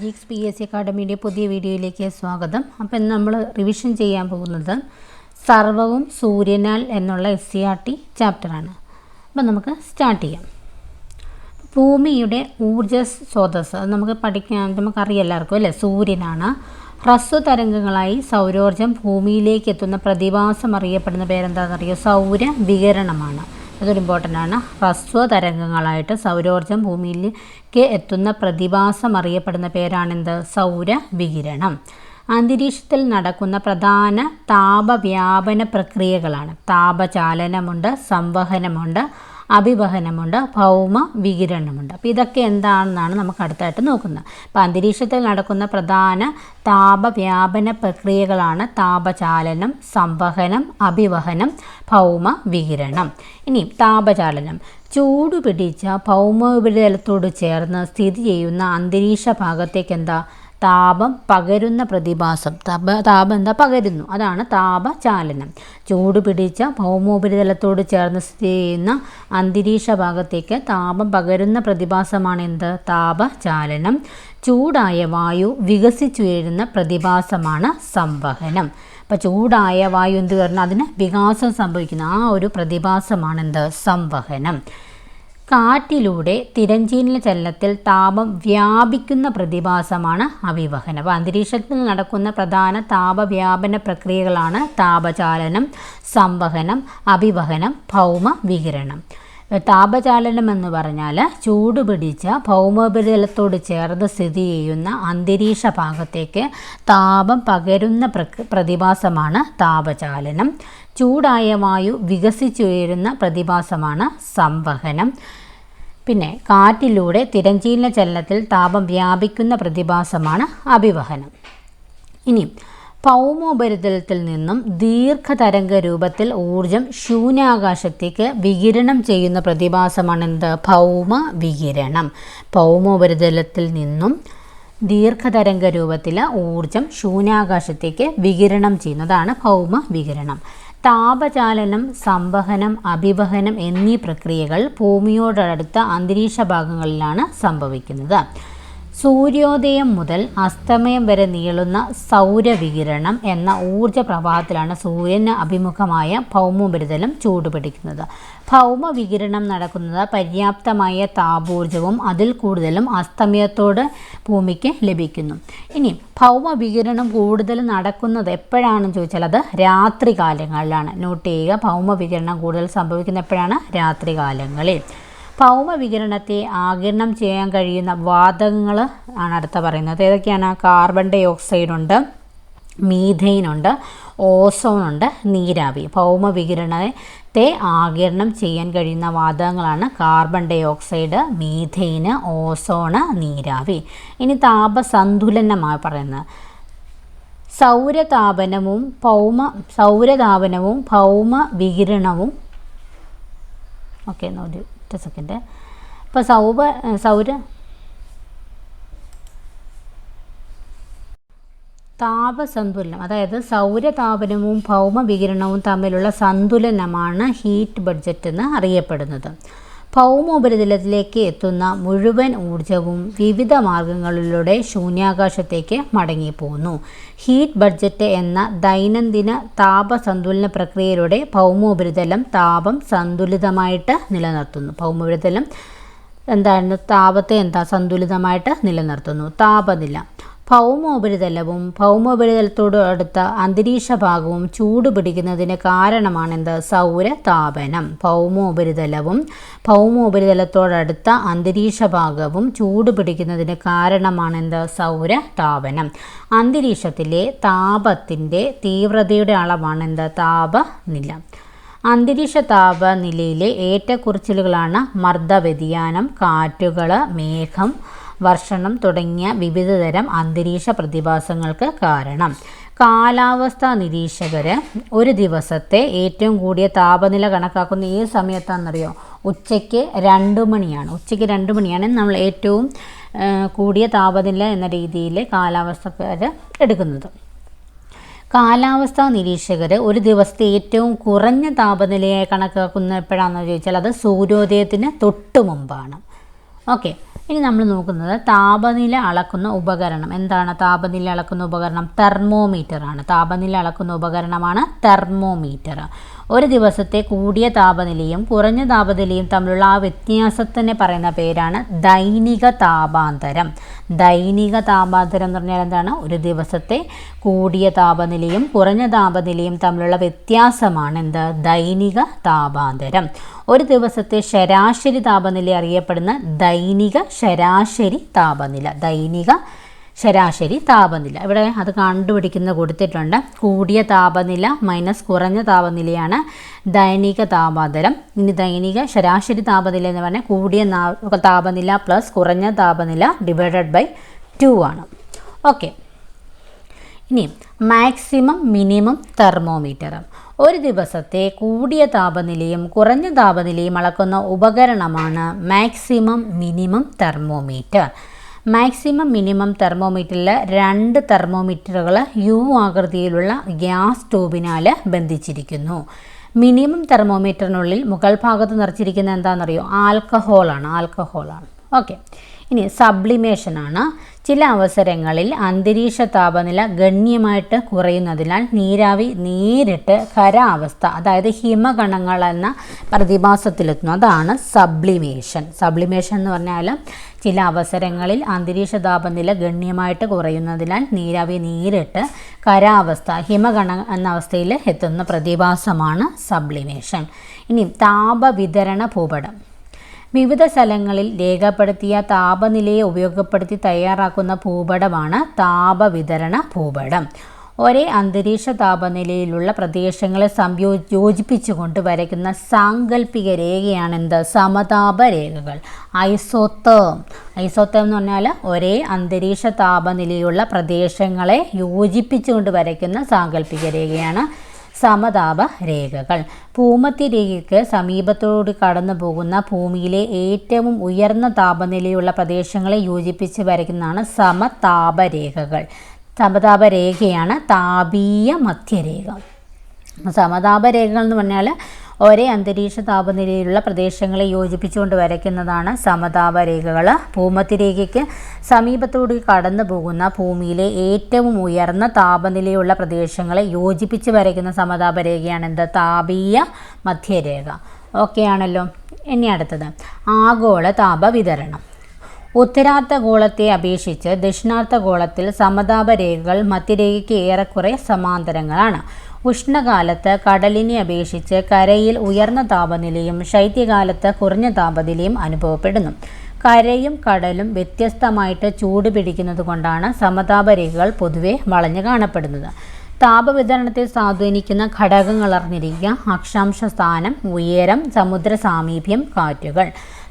ജിക്സ് P S C അക്കാഡമിയുടെ പുതിയ വീഡിയോയിലേക്ക് സ്വാഗതം. അപ്പം ഇന്ന് നമ്മൾ റിവിഷൻ ചെയ്യാൻ പോകുന്നത് സർവവും സൂര്യനാൽ എന്നുള്ള എസ് സി ആർ ടി ചാപ്റ്ററാണ് അപ്പം നമുക്ക് സ്റ്റാർട്ട് ചെയ്യാം. ഭൂമിയുടെ ഊർജ സ്രോതസ് അത് നമുക്ക് പഠിക്കാൻ നമുക്കറിയാം എല്ലാവർക്കും അല്ലേ? സൂര്യനാണ്. ഹ്രസ്വ തരംഗങ്ങളായി സൗരോർജം ഭൂമിയിലേക്ക് എത്തുന്ന പ്രതിഭാസം അറിയപ്പെടുന്ന പേരെന്താണെന്നറിയോ? സൗര വികിരണമാണ്. അതൊരു ഇമ്പോർട്ടന്റ് ആണ്. ഹ്രസ്വ തരംഗങ്ങളായിട്ട് സൗരോർജം ഭൂമിയിലേക്ക് എത്തുന്ന പ്രതിഭാസം അറിയപ്പെടുന്ന പേരാണെന്ത്? സൗര വികിരണം. അന്തരീക്ഷത്തിൽ നടക്കുന്ന പ്രധാന താപവ്യാപന പ്രക്രിയകളാണ്. താപചാലനമുണ്ട് സംവഹനമുണ്ട് അഭിവഹനമുണ്ട് ഭൗമ വികിരണമുണ്ട്. അപ്പോൾ ഇതൊക്കെ എന്താണെന്നാണ് നമുക്ക് അടുത്തായിട്ട് നോക്കുന്നത്. അപ്പോൾ അന്തരീക്ഷത്തിൽ നടക്കുന്ന പ്രധാന താപവ്യാപന പ്രക്രിയകളാണ് താപചാലനം സംവഹനം അഭിവഹനം ഭൗമ വികിരണം. ഇനി താപചാലനം. ചൂട് പിടിച്ച ഭൗമോപരിതലത്തോട് ചേർന്ന് സ്ഥിതി ചെയ്യുന്ന അന്തരീക്ഷ ഭാഗത്തേക്ക് എന്താ? താപം പകരുന്ന പ്രതിഭാസം. താപ താപം എന്താ? പകരുന്നു. അതാണ് താപചാലനം. ചൂട് പിടിച്ച ഭൗമോപരിതലത്തോട് ചേർന്ന് സ്ഥിതി ചെയ്യുന്ന അന്തരീക്ഷ ഭാഗത്തേക്ക് താപം പകരുന്ന പ്രതിഭാസമാണ് എന്ത്? താപചാലനം. ചൂടായ വായു വികസിച്ചുയരുന്ന പ്രതിഭാസമാണ് സംവഹനം. അപ്പോൾ ചൂടായ വായു എന്ത് പറഞ്ഞാൽ അതിന് വികാസം സംഭവിക്കുന്ന ആ ഒരു പ്രതിഭാസമാണ് എന്ത്? സംവഹനം. കാറ്റിലൂടെ തിരഞ്ചീന ചലനത്തിൽ താപം വ്യാപിക്കുന്ന പ്രതിഭാസമാണ് അവിവഹനം. അപ്പോൾ അന്തരീക്ഷത്തിൽ നടക്കുന്ന പ്രധാന താപവ്യാപന പ്രക്രിയകളാണ് താപചാലനം സംവഹനം അഭിവഹനം ഭൗമ വികിരണം താപചാലനം എന്ന് പറഞ്ഞാൽ ചൂട് പിടിച്ച ഭൗമോപരിതലത്തോട് ചേർന്ന് സ്ഥിതി ചെയ്യുന്ന അന്തരീക്ഷ ഭാഗത്തേക്ക് താപം പകരുന്ന പ്രതിഭാസമാണ് താപചാലനം. ചൂടായ വായു വികസിച്ചുയരുന്ന പ്രതിഭാസമാണ് സംവഹനം. പിന്നെ കാറ്റിലൂടെ തിരഞ്ചീലിന ചലനത്തിൽ താപം വ്യാപിക്കുന്ന പ്രതിഭാസമാണ് അഭിവഹനം. ഇനി ഭൗമോപരിതലത്തിൽ നിന്നും ദീർഘതരംഗ രൂപത്തിൽ ഊർജം ശൂന്യാകാശത്തേക്ക് വികിരണം ചെയ്യുന്ന പ്രതിഭാസമാണ് എന്ത് ഭൗമ വികിരണം. ഭൗമോപരിതലത്തിൽ നിന്നും ദീർഘതരംഗ രൂപത്തിൽ ഊർജം ശൂന്യാകാശത്തേക്ക് വികിരണം ചെയ്യുന്നതാണ് ഭൗമ വികിരണം. താപചാലനം സംവഹനം അഭിവഹനം എന്നീ പ്രക്രിയകൾ ഭൂമിയോടടുത്ത അന്തരീക്ഷ ഭാഗങ്ങളിലാണ് സംഭവിക്കുന്നത്. സൂര്യോദയം മുതൽ അസ്തമയം വരെ നീളുന്ന സൗരവികിരണം എന്ന ഊർജ പ്രവാഹത്തിലാണ് സൂര്യന് അഭിമുഖമായ ഭൗമോപരിതലം ചൂടുപിടിക്കുന്നത്. ഭൗമവികിരണം നടക്കുന്നത് പര്യാപ്തമായ താപോർജവും അതിൽ കൂടുതലും അസ്തമയത്തോട് ഭൂമിക്ക് ലഭിക്കുന്നു. ഇനി ഭൗമവികിരണം കൂടുതൽ നടക്കുന്നത് എപ്പോഴാണെന്ന് ചോദിച്ചാൽ അത് രാത്രി കാലങ്ങളിലാണ്. നോട്ട് ചെയ്യുക ഭൗമവികിരണം കൂടുതൽ സംഭവിക്കുന്നത് എപ്പോഴാണ്? രാത്രി കാലങ്ങളിൽ. ഭൗമവികിരണത്തെ ആകിരണം ചെയ്യാൻ കഴിയുന്ന വാതകങ്ങൾ ആണ് അടുത്ത പറയുന്നത്. ഏതൊക്കെയാണ്? കാർബൺ ഡൈ ഓക്സൈഡ് ഉണ്ട് മീഥെയിൻ ഉണ്ട് ഓസോൺ ഉണ്ട് നീരാവി. ഭൗമവികിരണത്തെ ആകിരണം ചെയ്യാൻ കഴിയുന്ന വാതകങ്ങളാണ് carbon dioxide methane ozone നീരാവി. ഇനി താപസന്തുലനമായി പറയുന്നത്. സൗരതാപനവും ഭൗമ സൗരതാപനവും ഭൗമ വികിരണവും ഓക്കെ ഒരു സെക്കൻഡ് ഇപ്പോൾ സൗര സൗര താപസന്തുലനം അതായത് സൗരതാപനവും ഭൗമവികിരണവും തമ്മിലുള്ള സന്തുലനമാണ് ഹീറ്റ് ബഡ്ജറ്റ് എന്ന് അറിയപ്പെടുന്നത്. ഭൗമോപരിതലത്തിലേക്ക് എത്തുന്ന മുഴുവൻ ഊർജവും വിവിധ മാർഗങ്ങളിലൂടെ ശൂന്യാകാശത്തേക്ക് മടങ്ങിപ്പോകുന്നു ഹീറ്റ് ബഡ്ജറ്റ് എന്ന ദൈനംദിന താപസന്തുലന പ്രക്രിയയിലൂടെ ഭൗമോപരിതലം താപം സന്തുലിതമായിട്ട് നിലനിർത്തുന്നു. ഭൗമോപരിതലം എന്താണ്? താപത്തെ എന്താ? സന്തുലിതമായിട്ട് നിലനിർത്തുന്നു. താപനില. ഭൗമോപരിതലവും ഭൗമോപരിതലത്തോട് അടുത്ത അന്തരീക്ഷ ഭാഗവും ചൂട് പിടിക്കുന്നതിന് കാരണമാണെന്ത്? സൗരതാപനം. ഭൗമോപരിതലവും ഭൗമോപരിതലത്തോടടുത്ത അന്തരീക്ഷ ഭാഗവും ചൂട് പിടിക്കുന്നതിന് കാരണമാണെന്ത്? സൗരതാപനം. അന്തരീക്ഷത്തിലെ താപത്തിന്റെ തീവ്രതയുടെ അളവാണെന്ത്? താപനില. അന്തരീക്ഷ താപനിലയിലെ ഏറ്റക്കുറച്ചിലുകളാണ് മർദ്ദവ്യതിയാനം കാറ്റുകൾ മേഘം വർഷണം തുടങ്ങിയ വിവിധതരം അന്തരീക്ഷ പ്രതിഭാസങ്ങൾക്ക് കാരണം. കാലാവസ്ഥാ നിരീക്ഷകർ ഒരു ദിവസത്തെ ഏറ്റവും കൂടിയ താപനില കണക്കാക്കുന്ന ഏത് സമയത്താണെന്നറിയോ? ഉച്ചയ്ക്ക് രണ്ട് മണിയാണ്. ഉച്ചയ്ക്ക് രണ്ട് മണിയാണ് നമ്മൾ ഏറ്റവും കൂടിയ താപനില എന്ന രീതിയിൽ കാലാവസ്ഥക്കാർ എടുക്കുന്നത്. കാലാവസ്ഥാ നിരീക്ഷകർ ഒരു ദിവസത്തെ ഏറ്റവും കുറഞ്ഞ താപനിലയെ കണക്കാക്കുന്ന എപ്പോഴാണെന്ന് ചോദിച്ചാൽ അത് സൂര്യോദയത്തിന് തൊട്ട് മുമ്പാണ്. ഓക്കെ ഇനി നമ്മൾ നോക്കുന്നത് താപനില അളക്കുന്ന ഉപകരണം. എന്താണ് താപനില അളക്കുന്ന ഉപകരണം? തെർമോമീറ്റർ ആണ്. താപനില അളക്കുന്ന ഉപകരണമാണ് തെർമോമീറ്റർ ഒരു ദിവസത്തെ കൂടിയ താപനിലയും കുറഞ്ഞ താപനിലയും തമ്മിലുള്ള ആ വ്യത്യാസത്തിനെ പറയുന്ന പേരാണ് ദൈനിക താപാന്തരം. ദൈനിക താപാന്തരം എന്ന് പറഞ്ഞാൽ എന്താണ്? ഒരു ദിവസത്തെ കൂടിയ താപനിലയും കുറഞ്ഞ താപനിലയും തമ്മിലുള്ള വ്യത്യാസമാണ് എന്ത്? ദൈനിക താപാന്തരം. ഒരു ദിവസത്തെ ശരാശരി താപനില അറിയപ്പെടുന്ന ദൈനിക ശരാശരി താപനില. ദൈനിക ശരാശരി താപനില. ഇവിടെ അത് കണ്ടുപിടിക്കുന്ന കൊടുത്തിട്ടുണ്ട്. കൂടിയ താപനില മൈനസ് കുറഞ്ഞ താപനിലയാണ് ദൈനിക താപാന്തരം. ഇനി ദൈനിക ശരാശരി താപനില എന്ന് പറഞ്ഞാൽ കൂടിയ താപനില പ്ലസ് കുറഞ്ഞ താപനില ഡിവൈഡഡ് ബൈ ടു ആണ്. ഓക്കെ ഇനി മാക്സിമം മിനിമം തെർമോമീറ്റർ ഒരു ദിവസത്തെ കൂടിയ താപനിലയും കുറഞ്ഞ താപനിലയും അളക്കുന്ന ഉപകരണമാണ് maximum minimum thermometer. Maximum minimum തെർമോമീറ്ററിൽ രണ്ട് തെർമോമീറ്ററുകൾ യു ആകൃതിയിലുള്ള ഗ്യാസ് ട്യൂബിനാൽ ബന്ധിച്ചിരിക്കുന്നു. മിനിമം തെർമോമീറ്ററിനുള്ളിൽ മുകൾ ഭാഗത്ത് നിറച്ചിരിക്കുന്ന എന്താണെന്നറിയോ? ആൽക്കഹോളാണ് ആൽക്കഹോളാണ്. ഓക്കെ ഇനി സബ്ലിമേഷനാണ് ചില അവസരങ്ങളിൽ അന്തരീക്ഷ താപനില ഗണ്യമായിട്ട് കുറയുന്നതിനാൽ നീരാവി നേരിട്ട് ഖരാവസ്ഥ അതായത് ഹിമകണങ്ങൾ എന്ന പ്രതിഭാസത്തിലെത്തുന്നു. അതാണ് സബ്ലിമേഷൻ സബ്ലിമേഷൻ എന്ന് പറഞ്ഞാൽ ചില അവസരങ്ങളിൽ അന്തരീക്ഷ താപനില ഗണ്യമായിട്ട് കുറയുന്നതിനാൽ നീരാവി നേരിട്ട് ഖരാവസ്ഥ ഹിമഗണ എന്ന അവസ്ഥയിൽ എത്തുന്ന പ്രതിഭാസമാണ് സബ്ലിമേഷൻ ഇനി താപവിതരണ ഭൂപടം. വിവിധ സ്ഥലങ്ങളിൽ രേഖപ്പെടുത്തിയ താപനിലയെ ഉപയോഗപ്പെടുത്തി തയ്യാറാക്കുന്ന ഭൂപടമാണ് താപവിതരണ ഭൂപടം. ഒരേ അന്തരീക്ഷ താപനിലയിലുള്ള പ്രദേശങ്ങളെ സംയോ യോജിപ്പിച്ചുകൊണ്ട് വരയ്ക്കുന്ന സാങ്കല്പിക രേഖയാണെന്ത്? സമതാപ രേഖകൾ. ഐസോത്തേം ഐസോത്തേം എന്ന് പറഞ്ഞാൽ ഒരേ അന്തരീക്ഷ താപനിലയുള്ള പ്രദേശങ്ങളെ യോജിപ്പിച്ചുകൊണ്ട് വരയ്ക്കുന്ന സാങ്കല്പിക രേഖയാണ് സമതാപ രേഖകൾ. ഭൂമധ്യ രേഖയ്ക്ക് സമീപത്തോട് കടന്നു പോകുന്ന ഭൂമിയിലെ ഏറ്റവും ഉയർന്ന താപനിലയുള്ള പ്രദേശങ്ങളെ യോജിപ്പിച്ച് വരയ്ക്കുന്നതാണ് സമതാപരേഖകൾ സമതാപ രേഖയാണ് താപീയ മധ്യരേഖ സമതാപ രേഖകൾ എന്ന് പറഞ്ഞാൽ ഒരേ അന്തരീക്ഷ താപനിലയിലുള്ള പ്രദേശങ്ങളെ യോജിപ്പിച്ചുകൊണ്ട് വരയ്ക്കുന്നതാണ് സമതാപ രേഖകൾ. ഭൂമധ്യരേഖയ്ക്ക് സമീപത്തോട് കടന്നു പോകുന്ന ഭൂമിയിലെ ഏറ്റവും ഉയർന്ന താപനിലയുള്ള പ്രദേശങ്ങളെ യോജിപ്പിച്ച് വരയ്ക്കുന്ന സമതാപ രേഖയാണ് എന്ത്? താപീയ മധ്യരേഖ. ഓക്കെ ആണല്ലോ. ഇനി അടുത്തത്. ആഗോള താപ വിതരണം. ഉത്തരാർദ്ധഗോളത്തെ അപേക്ഷിച്ച് ദക്ഷിണാർദ്ധഗോളത്തിൽ സമതാപ രേഖകൾ മധ്യരേഖയ്ക്ക് ഏറെക്കുറെ സമാന്തരങ്ങളാണ്. ഉഷ്ണകാലത്ത് കടലിനെ അപേക്ഷിച്ച് കരയിൽ ഉയർന്ന താപനിലയും ശൈത്യകാലത്ത് കുറഞ്ഞ താപനിലയും അനുഭവപ്പെടുന്നു. കരയും കടലും വ്യത്യസ്തമായിട്ട് ചൂട് പിടിക്കുന്നത് കൊണ്ടാണ് സമതാപരേഖകൾ പൊതുവെ വളഞ്ഞു കാണപ്പെടുന്നത്. താപവിതരണത്തെ സ്വാധീനിക്കുന്ന ഘടകങ്ങൾ അറിഞ്ഞിരിക്കുക. അക്ഷാംശ സ്ഥാനം ഉയരം സമുദ്ര സാമീപ്യം കാറ്റുകൾ.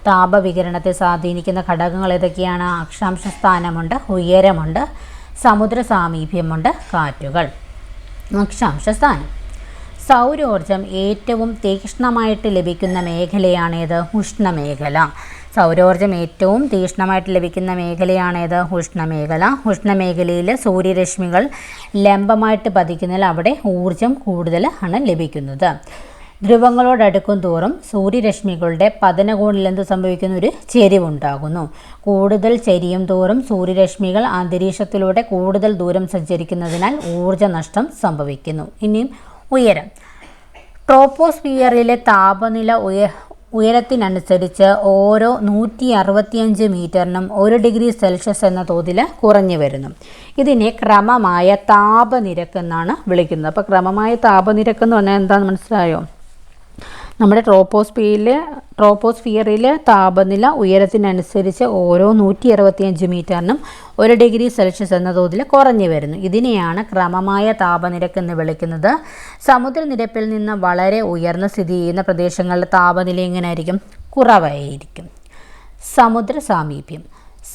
താപവികരണത്തെ സ്വാധീനിക്കുന്ന ഘടകങ്ങൾ ഏതൊക്കെയാണ്? അക്ഷാംശ സ്ഥാനമുണ്ട് ഉയരമുണ്ട് സമുദ്ര സാമീപ്യമുണ്ട് കാറ്റുകൾ. അക്ഷാംശ സ്ഥാനം സൗരോർജം ഏറ്റവും തീക്ഷ്ണമായിട്ട് ലഭിക്കുന്ന മേഖലയാണേത് ഉഷ്ണമേഖല. സൗരോർജം ഏറ്റവും തീക്ഷ്ണമായിട്ട് ലഭിക്കുന്ന മേഖലയാണേത് ഉഷ്ണമേഖല. ഉഷ്ണമേഖലയിൽ സൂര്യരശ്മികൾ ലംബമായിട്ട് പതിക്കുന്നതിൽ അവിടെ ഊർജം കൂടുതൽ ആണ് ലഭിക്കുന്നത്. ധ്രുവങ്ങളോടടുക്കും തോറും സൂര്യരശ്മികളുടെ പതനകോണിൽ എന്ത് സംഭവിക്കുന്ന ഒരു ചെരിവുണ്ടാകുന്നു. കൂടുതൽ ചെരിയും തോറും സൂര്യരശ്മികൾ അന്തരീക്ഷത്തിലൂടെ കൂടുതൽ ദൂരം സഞ്ചരിക്കുന്നതിനാൽ ഊർജനഷ്ടം സംഭവിക്കുന്നു. ഇനിയും ഉയരം. ട്രോപ്പോസ്ഫിയറിലെ താപനില ഉയ ഉയരത്തിനനുസരിച്ച് ഓരോ നൂറ്റി അറുപത്തിയഞ്ച് മീറ്ററിനും ഒരു ഡിഗ്രി സെൽഷ്യസ് എന്ന തോതിൽ കുറഞ്ഞു വരുന്നു. ഇതിനെ ക്രമമായ താപനിരക്ക് എന്നാണ് വിളിക്കുന്നത്. അപ്പോൾ ക്രമമായ താപനിരക്ക് എന്ന് പറഞ്ഞാൽ എന്താണെന്ന് മനസ്സിലായോ? നമ്മുടെ ട്രോപ്പോസ്ഫിയറിൽ ട്രോപ്പോസ്ഫിയറിൽ താപനില ഉയരത്തിനനുസരിച്ച് ഓരോ നൂറ്റി അറുപത്തിയഞ്ച് മീറ്ററിനും ഒരു ഡിഗ്രി സെൽഷ്യസ് എന്ന തോതിൽ കുറഞ്ഞു വരുന്നു. ഇതിനെയാണ് ക്രമമായ താപനിരക്ക് എന്ന് വിളിക്കുന്നത്. സമുദ്രനിരപ്പിൽ നിന്ന് വളരെ ഉയർന്ന സ്ഥിതി ചെയ്യുന്ന പ്രദേശങ്ങളിലെ താപനില എങ്ങനെയായിരിക്കും? കുറവായിരിക്കും. സമുദ്ര സാമീപ്യം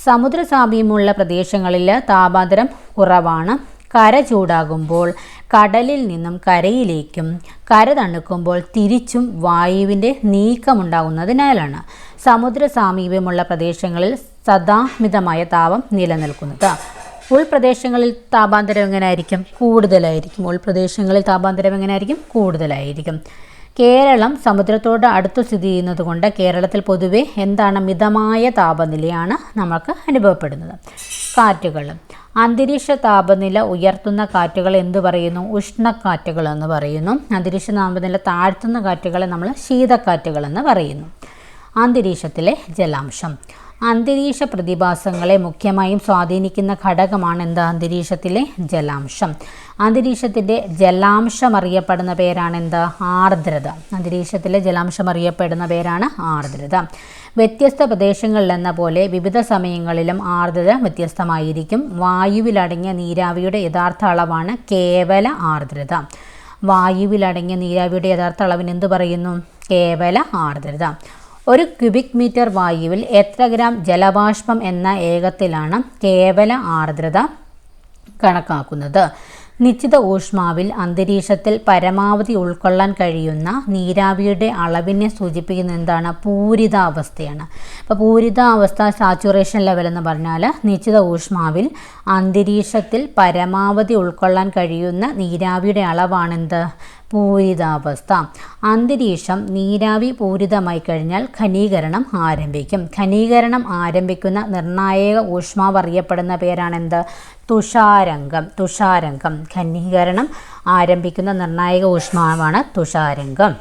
സമുദ്ര സാമീപ്യമുള്ള പ്രദേശങ്ങളിൽ താപാന്തരം കുറവാണ്. കര ചൂടാകുമ്പോൾ കടലിൽ നിന്നും കരയിലേക്കും കര തണുക്കുമ്പോൾ തിരിച്ചും വായുവിന്റെ നീക്കമുണ്ടാകുന്നതിനാലാണ് സമുദ്ര സാമീപ്യമുള്ള പ്രദേശങ്ങളിൽ സദാമിതമായ താപം നിലനിൽക്കുന്നത്. ഉൾപ്രദേശങ്ങളിൽ താപാന്തരം എങ്ങനെയായിരിക്കും? കൂടുതലായിരിക്കും. ഉൾപ്രദേശങ്ങളിൽ താപാന്തരം എങ്ങനെയായിരിക്കും? കൂടുതലായിരിക്കും. കേരളം സമുദ്രത്തോട് അടുത്ത് സ്ഥിതി ചെയ്യുന്നത് കൊണ്ട് കേരളത്തിൽ പൊതുവെ എന്താണ് മിതമായ താപനിലയാണ് നമുക്ക് അനുഭവപ്പെടുന്നത്. കാറ്റുകൾ. അന്തരീക്ഷ താപനില ഉയർത്തുന്ന കാറ്റുകൾ എന്തു പറയുന്നു? ഉഷ്ണക്കാറ്റുകൾ എന്ന് പറയുന്നു. അന്തരീക്ഷ താപനില താഴ്ത്തുന്ന കാറ്റുകളെ നമ്മൾ ശീതക്കാറ്റുകൾ എന്ന് പറയുന്നു. അന്തരീക്ഷത്തിലെ ജലാംശം. അന്തരീക്ഷ പ്രതിഭാസങ്ങളെ മുഖ്യമായും സ്വാധീനിക്കുന്ന ഘടകമാണ് എന്താ? അന്തരീക്ഷത്തിലെ ജലാംശം. അന്തരീക്ഷത്തിന്റെ ജലാംശം അറിയപ്പെടുന്ന പേരാണ് എന്ത് ആർദ്രത. അന്തരീക്ഷത്തിലെ ജലാംശം അറിയപ്പെടുന്ന പേരാണ് ആർദ്രത. വ്യത്യസ്ത പ്രദേശങ്ങളിലെന്ന പോലെ വിവിധ സമയങ്ങളിലും ആർദ്രത വ്യത്യസ്തമായിരിക്കും. വായുവിലടങ്ങിയ നീരാവിയുടെ യഥാർത്ഥ അളവാണ് കേവല ആർദ്രത. വായുവിലടങ്ങിയ നീരാവിയുടെ യഥാർത്ഥ അളവിന് എന്ത് പറയുന്നു? കേവല ആർദ്രത. ഒരു ക്യൂബിക് മീറ്റർ വായുവിൽ എത്ര ഗ്രാം ജലബാഷ്പം എന്ന ഏകത്തിലാണ് കേവല ആർദ്രത കണക്കാക്കുന്നത്. നിശ്ചിത ഊഷ്മാവിൽ അന്തരീക്ഷത്തിൽ പരമാവധി ഉൾക്കൊള്ളാൻ കഴിയുന്ന നീരാവിയുടെ അളവിനെ സൂചിപ്പിക്കുന്ന എന്താണ്? പൂരിതാവസ്ഥയാണ്. അപ്പോൾ പൂരിതാവസ്ഥ സാച്ചുറേഷൻ ലെവൽ എന്ന് പറഞ്ഞാൽ നിശ്ചിത ഊഷ്മാവിൽ അന്തരീക്ഷത്തിൽ പരമാവധി ഉൾക്കൊള്ളാൻ കഴിയുന്ന നീരാവിയുടെ അളവാണെന്ത്? പൂരിതാവസ്ഥ. അന്തരീക്ഷം നീരാവി പൂരിതമായി കഴിഞ്ഞാൽ ഖനീകരണം ആരംഭിക്കും. ഖനീകരണം ആരംഭിക്കുന്ന നിർണായക ഊഷ്മാവ് അറിയപ്പെടുന്ന പേരാണെന്ത്? തുഷാരംഗം. തുഷാരംഗം. ഖനീകരണം ആരംഭിക്കുന്ന നിർണായക ഊഷ്മാവാണ് തുഷാരംഗം.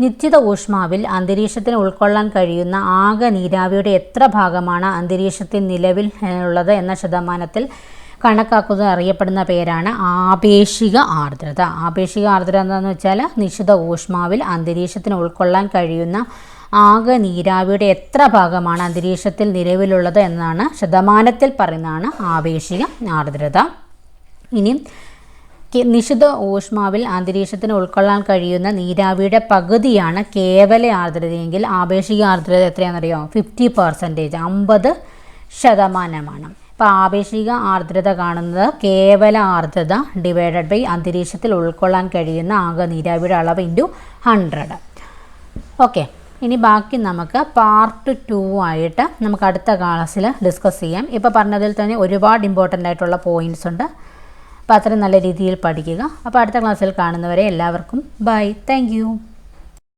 നിശ്ചിത ഊഷ്മാവിൽ അന്തരീക്ഷത്തിന് ഉൾക്കൊള്ളാൻ കഴിയുന്ന ആകെ നീരാവിയുടെ എത്ര ഭാഗമാണ് അന്തരീക്ഷത്തിൽ നിലവിൽ ഉള്ളത് എന്ന ശതമാനത്തിൽ കണക്കാക്കുന്നത് അറിയപ്പെടുന്ന പേരാണ് ആപേക്ഷിക ആർദ്രത. ആപേക്ഷിക ആർദ്രത എന്താണെന്ന് വെച്ചാൽ നിശ്ചിത ഊഷ്മാവിൽ അന്തരീക്ഷത്തിന് ഉൾക്കൊള്ളാൻ കഴിയുന്ന ആകെ നീരാവിയുടെ എത്ര ഭാഗമാണ് അന്തരീക്ഷത്തിൽ നിലവിലുള്ളത് എന്നാണ് ശതമാനത്തിൽ പറയുന്നതാണ് ആപേക്ഷിക ആർദ്രത. ഇനി നിശിത ഊഷ്മാവിൽ അന്തരീക്ഷത്തിന് ഉൾക്കൊള്ളാൻ കഴിയുന്ന നീരാവിയുടെ പകുതിയാണ് കേവല ആർദ്രതയെങ്കിൽ ആപേക്ഷിക ആർദ്രത എത്രയാണെന്നറിയോ? ഫിഫ്റ്റി പെർസെന്റേജ് അമ്പത് ശതമാനമാണ്. അപ്പോൾ ആപേക്ഷിക ആർദ്രത കാണുന്നത് കേവല ആർദ്രത ഡിവൈഡഡ് ബൈ അന്തരീക്ഷത്തിൽ ഉൾക്കൊള്ളാൻ കഴിയുന്ന ആകെ നീരാവിയുടെ അളവ് ഇന്റു ഹൺഡ്രഡ് ഓക്കെ ഇനി ബാക്കി നമുക്ക് പാർട്ട് ടു ആയിട്ട് നമുക്ക് അടുത്ത ക്ലാസ്സിൽ ഡിസ്കസ് ചെയ്യാം. ഇപ്പോൾ പറഞ്ഞതിൽ തന്നെ ഒരുപാട് ഇമ്പോർട്ടന്റ് ആയിട്ടുള്ള പോയിന്റ്സ് ഉണ്ട്. അപ്പോൾ അത്രയും നല്ല രീതിയിൽ പഠിക്കുക. അപ്പോൾ അടുത്ത ക്ലാസ്സിൽ കാണുന്നവരെ എല്ലാവർക്കും ബൈ താങ്ക്